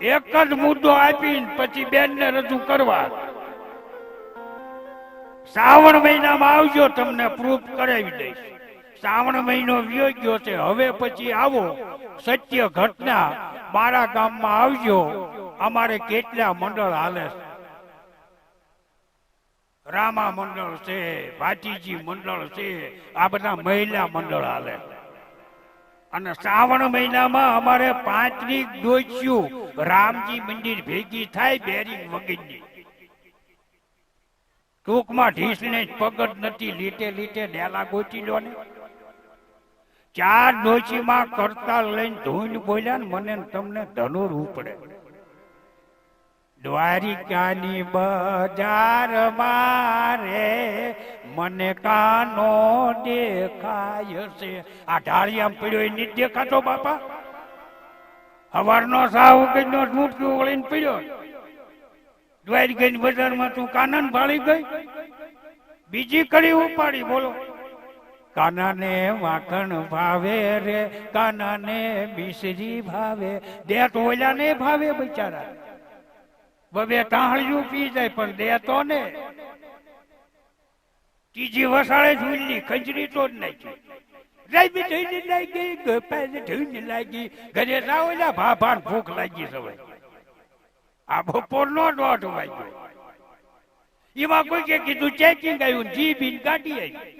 એક જ મુદ્દો આપીને પછી બેન ને રજૂ કરવા. શ્રાવણ મહિનામાં આવજો, તમને પ્રૂફ કરાવી દઈશ. શ્રાવણ મહિનો વ્યો છે, હવે પછી આવો. સત્ય ઘટના મારા ગામમાં આવજો. અમારે કેટલા મંડળ હાલે છે? રામા મંડળ છે, ભાટીજી મંડળ છે, આ બધા મહિલા મંડળ હાલે અને શ્રાવણ મહિનામાં અમારે પાંચની ડોચ્યું રામજી મંદિર ભેગી થાય બેરિંગ વગેરેની. ટૂંકમાં ઢીસને પગડ નથી, લીટે લીટે ડેલા ગોચી લો ને. ચાર ડોચીમાં કરતાલ લઈને ધૂન બોલ્યા ને મને તમને ધનુર ઉપડે. દ્વારિકાની બજાર મારે મને કાનો દેખાય છે. આ ઢાળિયામાં પડ્યો એ નથી દેખાતો બાપા? હવારનો સાવ કઈનો મૂઠું વળીને પડ્યો. દ્વારિકાની બજારમાં તું કાનન ભાળી ગઈ. બીજી કડી ઉપાડી, બોલો. કાનાને માખણ ભાવે રે, કાનાને મિશ્રી ભાવે. દે ઓલા ને ભાવે બિચારા. બબે ટાહળિયું પી જાય, પણ દે તો ને. ત્રીજી વસાળે ઝૂલની ખંજરી તો જ નાખી. રાઈ ધોઈને લાગી ગપાને ધોઈને લાગી, ઘરે જાઓ લા ભાભાર ભૂખ લાગી સવાય. આ બપોરનો દોઢ વાગ્યો. એમાં કોઈ કે કીધું, ચેકિંગ આવ્યું જી બીન કાઢી આવી.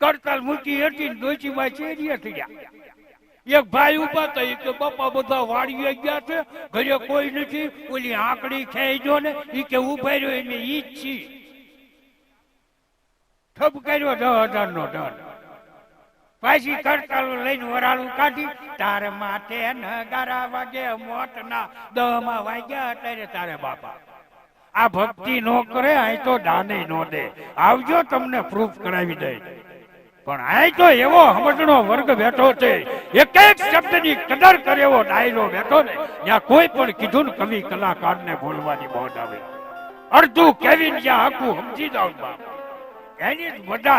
કરતાલ મૂકી હતી ડોશીમાં ચેરીએ થયા. એક ભાઈ ઊભા એક કે બાપા બધા વાડીએ ગયા છે, ઘરે કોઈ નથી, ઓલી આંકડી ખેઈ જો ને એ કે ઊભા રહ્યો, એને ઈ જ છી ઠપ કર્યો દસ હજાર નો દંડ. પાછી કરતાલો લઈને વરાળું કાઢી, તારે માથે નગારા વાગે, મોતના દહમાં વાગ્યા અત્યારે તારે બાપા. આ ભક્તિ નો કરે અહીં તો દાને નો દે. આવજો તમને પ્રૂફ કરાવી દે પણ અહીં તો એવો સમજણો વર્ગ બેઠો છે. એક એક શબ્દની કદર કરે એવો ડાયરો બેઠો ને, ત્યાં કોઈ પણ કીધું ને કવિ કલાકારને બોલવાની મોજ આવે. અડધું કેવી જ્યાં આખું સમજી જાવ બાપ. એની જ છે.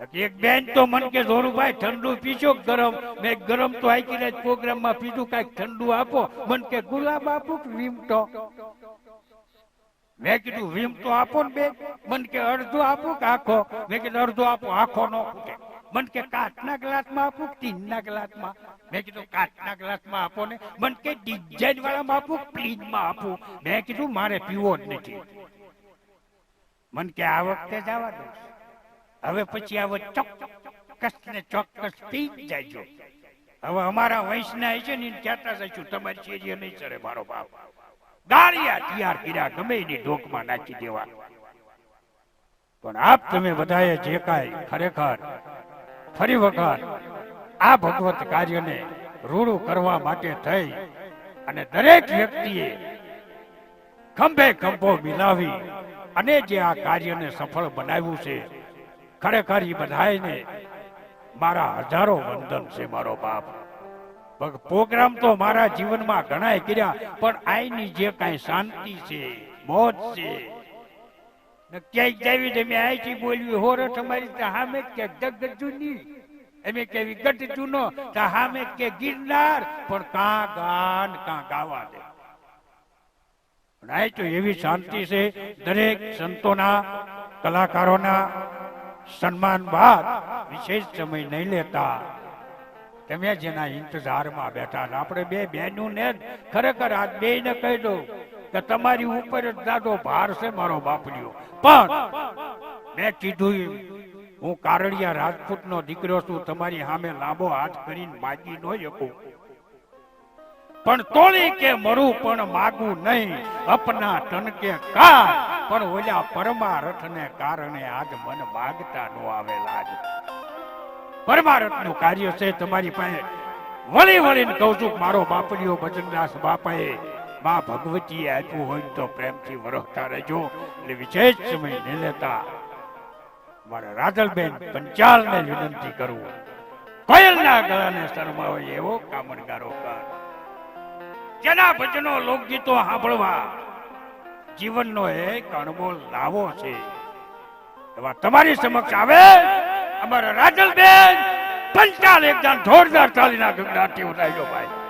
એક બેન તો મન કે ધોરુભાઈ, ઠંડુ પીશો ગરમ? મેં ગરમ તો આખી રાત પ્રોગ્રામમાં પીધું, કાંઈક ઠંડુ આપો. મન કે ગુલાબ આપો કે વીમટો મેં કીધું, વીમ તો આપો ને બેન. મન કે અડધો આપો કે આખો? મેં કીધું, અડધો આપો, આખો નો મન કે કાચના ગ્લાસમાં આપો કે ટીનના ગ્લાસમાં? મેં કીધું, કાચના ગ્લાસમાં આપો ને. મન કે ડિઝાઇન વાળામાં આપો કે પ્લીઝમાં આપો? મેં કીધું, મારે પીવો જ નથી. મન કે આ વખતે જવા દો હવે પછી આવો ચોક્કસ ને ચોક્કસ પી જ જાયજો. હવે અમારા વંશના છે ને કહેતા જઈશું તમારી શેરીએ નહીં સરે મારો બાપ? ગાળિયા તૈયાર કર્યા ગમે એની ઢોકમાં નાખી દેવા. પણ આપ તમે બધાએ જે કાંઈ ખરેખર, ફરી વખત આ ભગવત કાર્યને રૂડું કરવા માટે થઈ અને દરેક વ્યક્તિએ ખંભે ખંભો મિલાવી અને જે આ કાર્યને સફળ બનાવ્યું છે ખરેખર એ બધાને મારા હજારો વંદન છે મારો બાપ. પ્રોગ્રામ તો મારા જીવનમાં ઘણાય કર્યા, પણ આઈની જે કાંઈ શાંતિ છે, મોજ છે ક્યાંય જાવી તમે આઈથી બોલવી હોર તમારી તો હામે કે જગજુની એમે કેવી ગઢ જૂનો, તો હામે કે ગિરનાર? પણ કાં ગાન, કાં ગાવા દે. પણ આઈ તો એવી શાંતિ છે, દરેક સંતોના, કલાકારોના સન્માન બાદ વિશેષ સમય નહીં લેતા. તમે જેના ઇંતજારમાં બેઠા આપણે બે બહેનું ને ખરેખર આ બે ને કહી દઉં કે તમારી ઉપર જ દાદો ભાર છે મારો બાપડીઓ પણ મેં કીધું હું કારડિયા રાજપૂતનો દીકરો છું, તમારી સામે લાંબો હાથ કરીને માગી ન શકું. પણ તોળી કે મરું પણ માગું નહીં. અપના તનકે કા પણ ઓલા પરમારથને કારણે આજ મન માગતા નો આવેલા પરમારથનું કાર્ય છે તમારી પાસે. વળી વળીને કહું છું મારો બાપડીઓ ભજનદાસ બાપાએ મા ભગવતીએ આપ્યું હોય ને તો પ્રેમથી વરખતા રહેજો. એટલે વિશેષ સમય નહીં લેતા મારા રાજલબેન પંચાલને વિનંતી કરું. કોયલના ગળાને શરમાવે એવો કામણગારો કર. જેના ભજનો લોકગીતો સાંભળવા જીવનનો એક અણમોલ લાવો છે. એવા તમારી સમક્ષ આવે, અમારા રાજલબેન પંચાલ એકદમ જોરદાર ચાલીના ગંગાથી ઉઠાઈ ભાઈ.